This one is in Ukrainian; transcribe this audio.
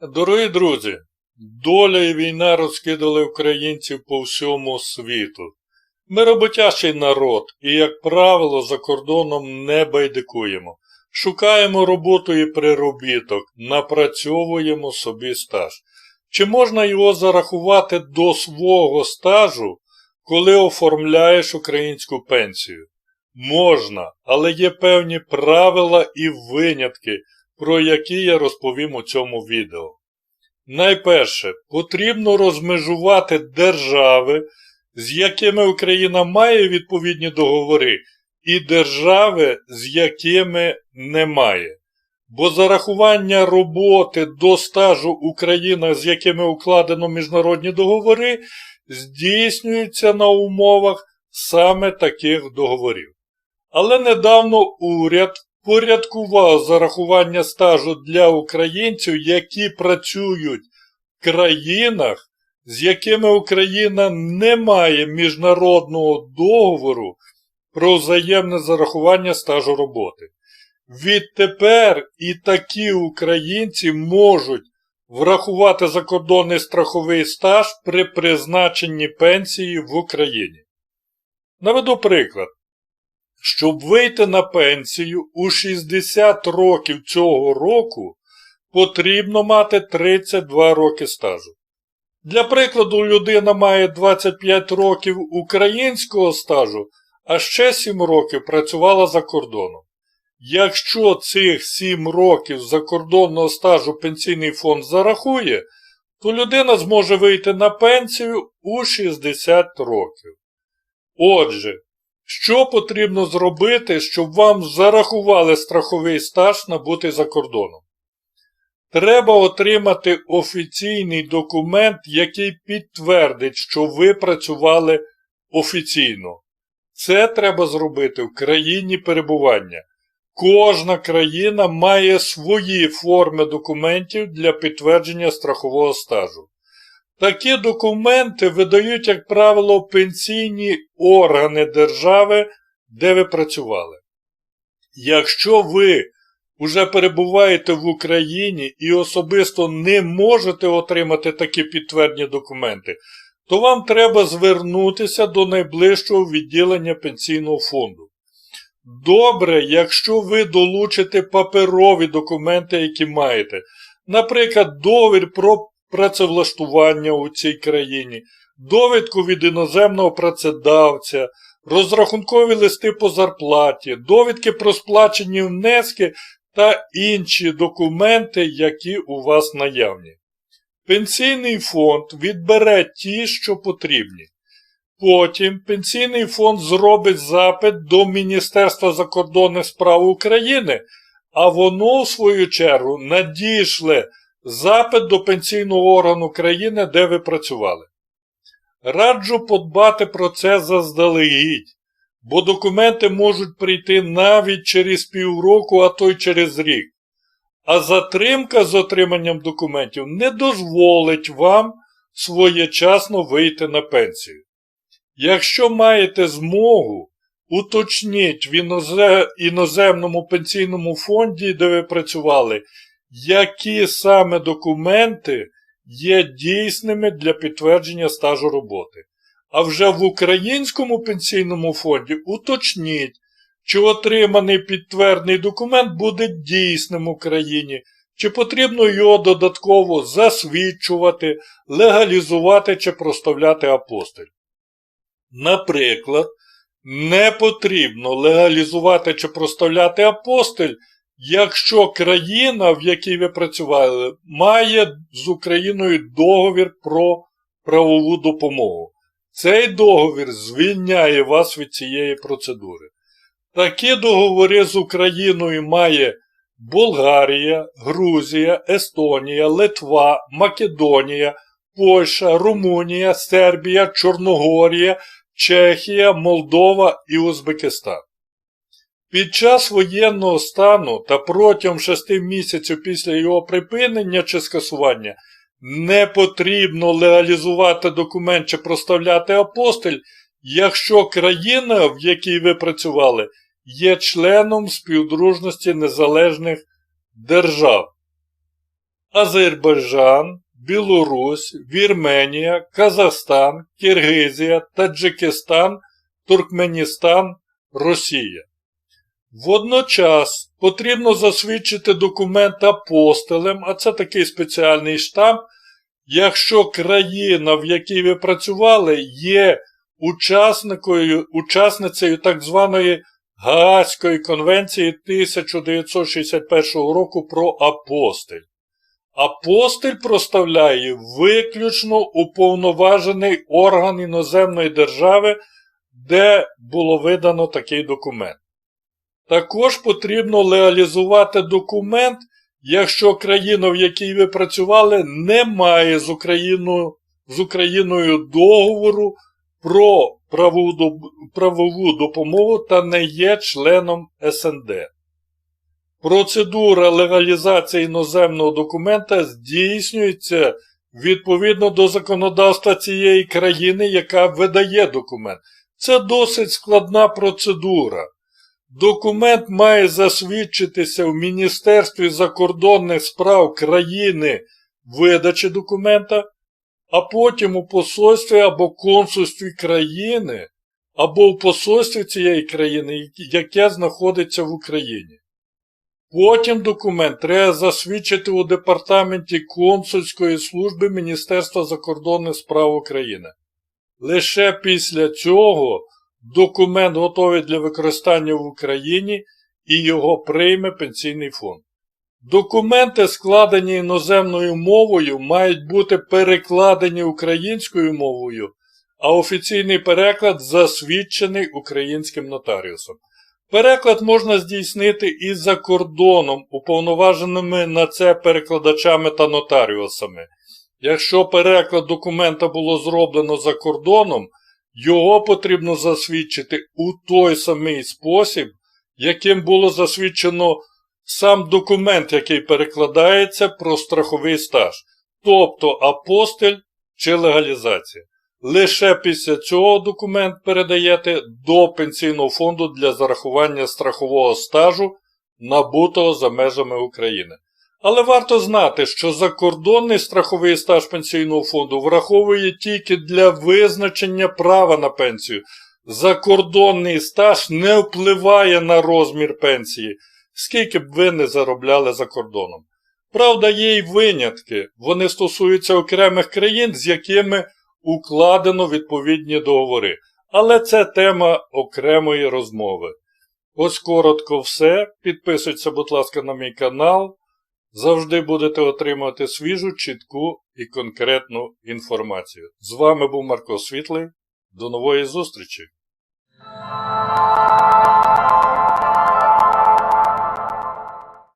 Дорогі друзі, доля і війна розкидали українців по всьому світу. Ми роботящий народ і, як правило, за кордоном не байдикуємо. Шукаємо роботу і приробіток, напрацьовуємо собі стаж. Чи можна його зарахувати до свого стажу, коли оформляєш українську пенсію? Можна, але є певні правила і винятки, про які я розповім у цьому відео. Найперше, потрібно розмежувати держави, з якими Україна має відповідні договори, і держави, з якими немає. Бо зарахування роботи до стажу Україна, з якими укладено міжнародні договори, здійснюється на умовах саме таких договорів. Але недавно уряд порядкував зарахування стажу для українців, які працюють в країнах, з якими Україна не має міжнародного договору про взаємне зарахування стажу роботи. Відтепер і такі українці можуть врахувати закордонний страховий стаж при призначенні пенсії в Україні. Наведу приклад. Щоб вийти на пенсію у 60 років цього року, потрібно мати 32 роки стажу. Для прикладу, людина має 25 років українського стажу, а ще 7 років працювала за кордоном. Якщо цих 7 років закордонного стажу пенсійний фонд зарахує, то людина зможе вийти на пенсію у 60 років. Отже, що потрібно зробити, щоб вам зарахували страховий стаж набутий за кордоном? Треба отримати офіційний документ, який підтвердить, що ви працювали офіційно. Це треба зробити в країні перебування. Кожна країна має свої форми документів для підтвердження страхового стажу. Такі документи видають, як правило, пенсійні органи держави, де ви працювали. Якщо ви уже перебуваєте в Україні і особисто не можете отримати такі підтверджені документи, то вам треба звернутися до найближчого відділення пенсійного фонду. Добре, якщо ви долучите паперові документи, які маєте, наприклад, довір про працевлаштування у цій країні, довідку від іноземного працедавця, розрахункові листи по зарплаті, довідки про сплачені внески та інші документи, які у вас наявні. Пенсійний фонд відбере ті, що потрібні. Потім Пенсійний фонд зробить запит до Міністерства закордонних справ України, а воно, в свою чергу, надішле запит до пенсійного органу країни, де ви працювали. Раджу подбати про це заздалегідь, бо документи можуть прийти навіть через півроку, а то й через рік. А затримка з отриманням документів не дозволить вам своєчасно вийти на пенсію. Якщо маєте змогу, уточніть в іноземному пенсійному фонді, де ви працювали, які саме документи є дійсними для підтвердження стажу роботи. А вже в українському пенсійному фонді уточніть, чи отриманий підтверджений документ буде дійсним в Україні, чи потрібно його додатково засвідчувати, легалізувати чи проставляти апостиль. Наприклад, не потрібно легалізувати чи проставляти апостиль, якщо країна, в якій ви працювали, має з Україною договір про правову допомогу. Цей договір звільняє вас від цієї процедури. Такі договори з Україною має Болгарія, Грузія, Естонія, Литва, Македонія, Польща, Румунія, Сербія, Чорногорія, Чехія, Молдова і Узбекистан. Під час воєнного стану та протягом 6 місяців після його припинення чи скасування не потрібно легалізувати документ чи проставляти апостиль, якщо країна, в якій ви працювали, є членом співдружності незалежних держав. Азербайджан, Білорусь, Вірменія, Казахстан, Киргизія, Таджикистан, Туркменістан, Росія. Водночас потрібно засвідчити документ апостилем, а це такий спеціальний штамп, якщо країна, в якій ви працювали, є учасницею так званої Гаазької конвенції 1961 року про апостиль. Апостиль проставляє виключно уповноважений орган іноземної держави, де було видано такий документ. Також потрібно легалізувати документ, якщо країна, в якій ви працювали, не має з Україною, з Україною договору про правову, допомогу та не є членом СНД. Процедура легалізації іноземного документа здійснюється відповідно до законодавства цієї країни, яка видає документ. Це досить складна процедура. Документ має засвідчитися в Міністерстві закордонних справ країни видачі документа, а потім у посольстві або консульстві країни, або в посольстві цієї країни, яке знаходиться в Україні. Потім документ треба засвідчити у Департаменті консульської служби Міністерства закордонних справ України. Лише після цього документ готовий для використання в Україні і його прийме пенсійний фонд. Документи, складені іноземною мовою, мають бути перекладені українською мовою, а офіційний переклад засвідчений українським нотаріусом. Переклад можна здійснити і за кордоном, уповноваженими на це перекладачами та нотаріусами. Якщо переклад документа було зроблено за кордоном, його потрібно засвідчити у той самий спосіб, яким було засвідчено сам документ, який перекладається про страховий стаж, тобто апостиль чи легалізація. Лише після цього документ передаєте до пенсійного фонду для зарахування страхового стажу, набутого за межами України. Але варто знати, що закордонний страховий стаж пенсійного фонду враховує тільки для визначення права на пенсію. Закордонний стаж не впливає на розмір пенсії, скільки б ви не заробляли за кордоном. Правда, є й винятки, вони стосуються окремих країн, з якими укладено відповідні договори. Але це тема окремої розмови. Ось коротко все. Підписуйтесь, будь ласка, на мій канал. Завжди будете отримувати свіжу, чітку і конкретну інформацію. З вами був Марко Світлий. До нової зустрічі!